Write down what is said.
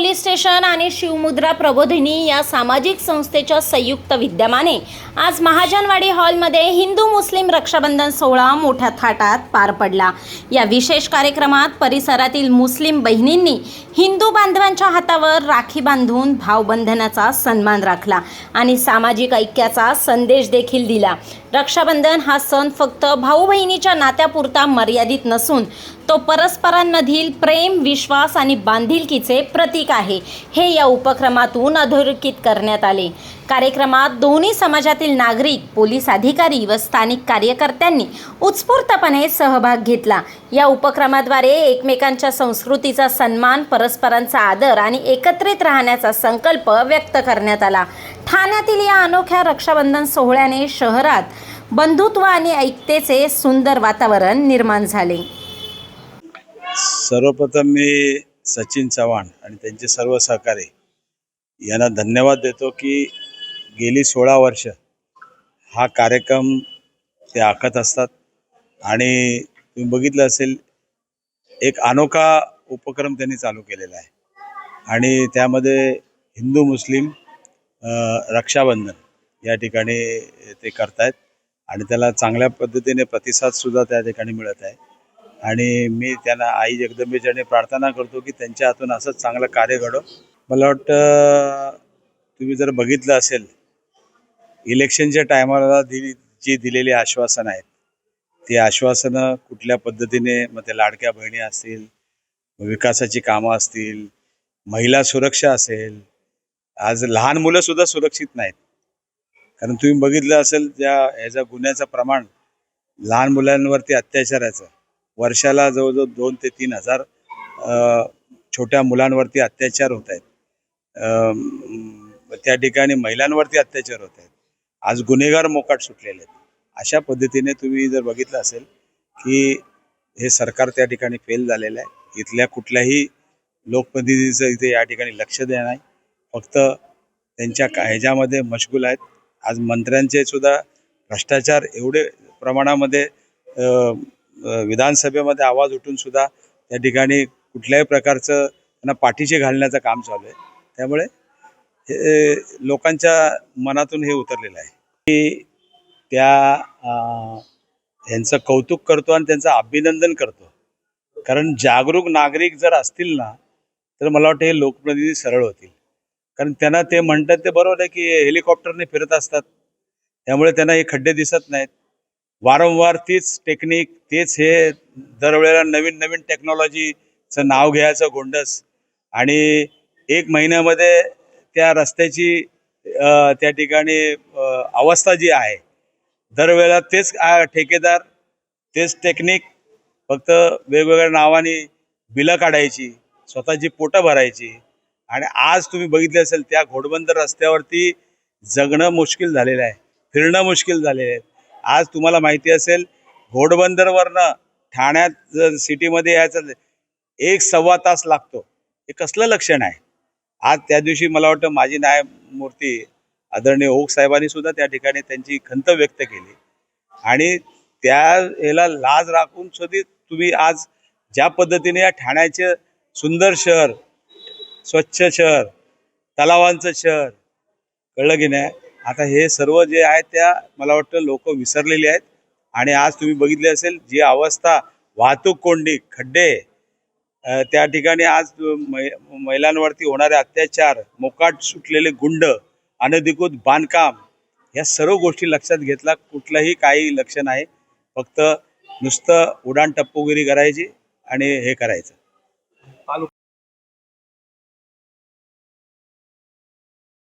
Police station आणि शिवमुद्रा प्रबोधिनी या सामाजिक संस्थेच्या संयुक्त विद्यमाने आज महाजनवाडी हॉलमध्ये हिंदू मुस्लिम रक्षाबंधन सोहळा मोठ्या थाटात पार पडला. या विशेष कार्यक्रमात परिसरातील मुस्लिम बहिणींनी हिंदू बांधवांच्या हातावर राखी बांधून भावबंधनाचा सन्मान राखला आणि सामाजिक ऐक्याचा संदेश देखील दिला. रक्षाबंधन हा सण फक्त भाऊ बहिणीच्या नात्यापुरता मर्यादित नसून तो परस्परांमधील प्रेम विश्वास आणि बांधिलकीचे प्रतीक आहे. हे या उपक्रमातून अधोरेखित करण्यात आले. कार्यक्रमात दोन्ही समाजातील नागरिक पोलीस अधिकारी व स्थानिक कार्यकर्त्यांनी उत्स्फूर्तपणे सहभाग घेतला. या उपक्रमाद्वारे एकमेकांच्या संस्कृतीचा सन्मान परस्परांचा आदर आणि एकत्रित राहण्याचा संकल्प व्यक्त करण्यात आला. ठाण्यातील या अनोख्या रक्षाबंधन सोहळ्याने शहरात बंधुत्व आणि ऐक्यतेचे सुंदर वातावरण निर्माण झाले. सर्वप्रथम मी सचिन चव्हाण आणि त्यांचे सर्व सहकारी यांना धन्यवाद देतो की गेली सोळा वर्ष हा कार्यक्रम ते आखत असतात. आणि तुम्ही बघितलं असेल एक अनोखा उपक्रम त्यांनी चालू केलेला आहे. आणि त्यामध्ये हिंदू मुस्लिम रक्षाबंधन या ठिकाणी ते करतायत. आणि त्याला चांगल्या पद्धतीने प्रतिसादसुद्धा त्या ठिकाणी मिळत आहे. आणि मी त्यांना आई जगदंबेच्याने प्रार्थना करतो की त्यांच्या हातून असंच चांगलं कार्य घडो. मला वाटतं तुम्ही जर बघितलं असेल इलेक्शनच्या टायमाला दिली जी दिलेली आश्वासनं आहेत ती आश्वासनं कुठल्या पद्धतीने मग ते लाडक्या बहिणी असतील विकासाची कामं असतील महिला सुरक्षा असेल आज लहान मुलं सुद्धा सुरक्षित नाहीत. कारण तुम्ही बघितलं असेल ज्या ह्याचा गुन्ह्याचं प्रमाण लहान मुलांवरती अत्याचाराचं वर्षाला जवळजवळ दोन ते तीन हजार छोट्या मुलांवरती अत्याचार होत आहेत. त्या ठिकाणी महिलांवरती अत्याचार होत आहेत. आज गुन्हेगार मोकाट सुटलेले आहेत. अशा पद्धतीने तुम्ही जर बघितलं असेल की हे सरकार त्या ठिकाणी फेल झालेलं आहे. इथल्या कुठल्याही लोकप्रतिनिधीचं इथे या ठिकाणी लक्ष देणं नाही. फक्त त्यांच्या ह्याच्यामध्ये मशगूल आहेत. आज मंत्र्यांचे सुद्धा भ्रष्टाचार एवढे प्रमाणामध्ये विधानसभेमध्ये आवाज उठून सुद्धा त्या ठिकाणी कुठल्याही प्रकारचं त्यांना पाठीशी घालण्याचं काम चालू आहे. त्यामुळे हे लोकांच्या मनातून हे उतरलेलं आहे. की त्या ह्यांचं कौतुक करतो आणि त्यांचं अभिनंदन करतो. कारण जागरूक नागरिक जर असतील ना तर मला वाटतं हे लोकप्रतिनिधी सरळ होतील. कारण त्यांना ते म्हणतात ते बरोबर आहे की हेलिकॉप्टरने फिरत असतात. त्यामुळे त्यांना हे खड्डे दिसत नाहीत. वारंवार तीच टेक्निक तेच हे दरवेळेला नवीन नवीन टेक्नॉलॉजीचं नाव घ्यायचं गोंडस. आणि एक महिन्यामध्ये त्या रस्त्याची त्या ठिकाणी अवस्था जी आहे दरवेळेला तेच ठेकेदार तेच टेक्निक फक्त वेगवेगळ्या नावाने बिलं काढायची स्वतःची पोटं भरायची. आणि आज तुम्ही बघितले असेल त्या घोडबंदर रस्त्यावरती जगणं मुश्किल झालेलं आहे फिरणं मुश्किल झालेलं आहे. आज तुम्हाला माहिती असेल घोडबंदरवरनं ठाण्यात जर सिटीमध्ये यायचं एक सव्वा तास लागतो. हे कसलं लक्षण आहे? आज त्या दिवशी मला वाटतं माझी न्यायमूर्ती आदरणीय ओक साहेबांनी सुद्धा त्या ठिकाणी त्यांची खंत व्यक्त केली. आणि त्या ह्याला लाज राखून सुद्धा तुम्ही आज ज्या पद्धतीने या ठाण्याचे सुंदर शहर स्वच्छ शहर तलावांचं शहर कळलं की नाही? आता हे सर्व जे आहे त्या मला वाटतं लोक विसरलेली आहेत. आणि आज तुम्ही बघितले असेल जी अवस्था वाहतूक कोंडी खड्डे त्या ठिकाणी आज मै- महिलांवरती होणारे अत्याचार मोकाट सुटलेले गुंड अनधिकृत बांधकाम या सर्व गोष्टी लक्षात घेतला कुठलंही काही लक्ष नाही. फक्त नुसतं उडाण टप्पूगिरी करायची आणि हे करायचं.